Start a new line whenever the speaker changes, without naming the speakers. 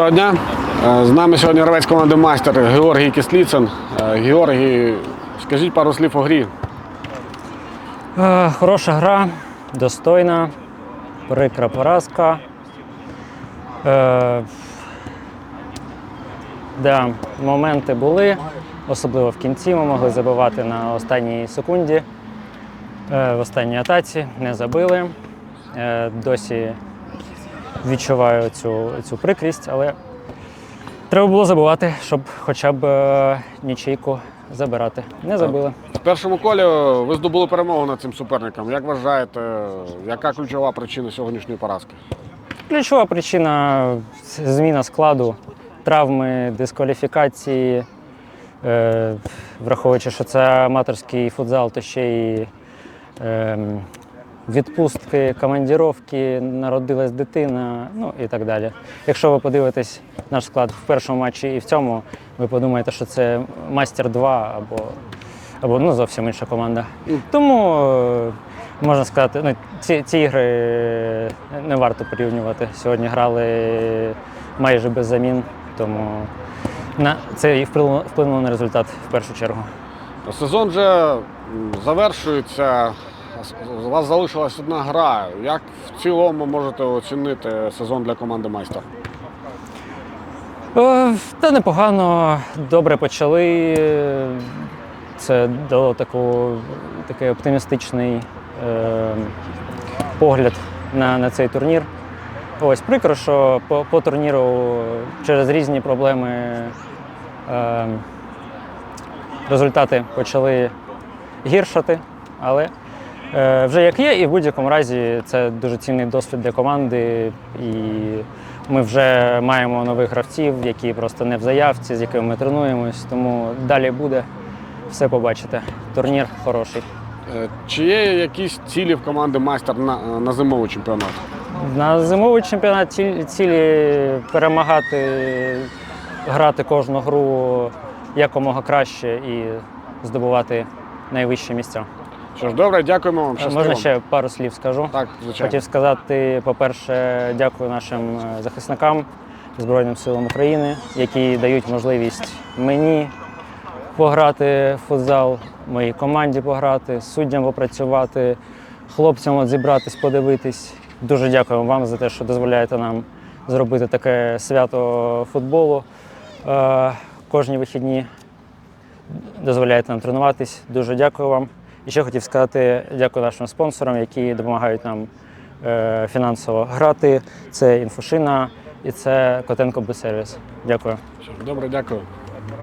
Доброго дня. Е, З нами сьогодні гравець команди майстер Георгій Кисліцин. Е, Георгій, скажіть пару слів у грі.
Е, Хороша гра, достойна, прикра поразка. Да, моменти були, особливо в кінці ми могли забивати на останній секунді. В останній атаці не забили. Досі відчуваю цю, цю прикрість, але треба було забивати, щоб хоча б е, нічийку забирати. Не забили.
В першому колі ви здобули перемогу над цим суперником. Як вважаєте, яка ключова причина сьогоднішньої поразки?
Ключова причина зміна складу, травми, дискваліфікації. Е, враховуючи, що це аматорський футзал, то ще й ем, відпустки, командіровки, народилась дитина, ну і так далі. Якщо ви подивитесь наш склад в першому матчі і в цьому, ви подумаєте, що це майстер 2 або, або ну, зовсім інша команда. Тому е, можна сказати, ну, ці, ці ігри не варто порівнювати. Сьогодні грали майже без замін, тому на це і вплинуло на результат в першу чергу.
Сезон вже завершується. У вас залишилась одна гра. Як в цілому можете оцінити сезон для команди майстер?
Та непогано, добре почали. Це дало таку, такий оптимістичний е, погляд на, на цей турнір. Ось прикро, що по, по турніру через різні проблеми е, результати почали гіршати, але вже як є, і в будь-якому разі це дуже цінний досвід для команди. І ми вже маємо нових гравців, які просто не в заявці, з якими ми тренуємось. Тому далі буде все побачите. Турнір хороший.
Е, Чи є якісь цілі в команди майстер на, на зимовий чемпіонат?
На зимовий чемпіонат ціль- цілі перемагати, грати кожну гру якомога краще і здобувати найвищі місця.
Що ж, добре, дякуємо вам. щасти
Можна ще пару слів скажу.
Так, звичайно.
Хотів сказати, по-перше, дякую нашим е, захисникам Збройним силам України, які дають можливість мені пограти в футзал, моїй команді пограти, суддям попрацювати, хлопцям от зібратись, подивитись. Дуже дякую вам за те, що дозволяєте нам зробити таке свято футболу. Е, Кожні вихідні дозволяєте нам тренуватись. Дуже дякую вам. І ще хотів сказати дякую нашим спонсорам, які допомагають нам е, фінансово грати. Це інфошина і це Котенко безсервіс. Дякую.
Добре, дякую.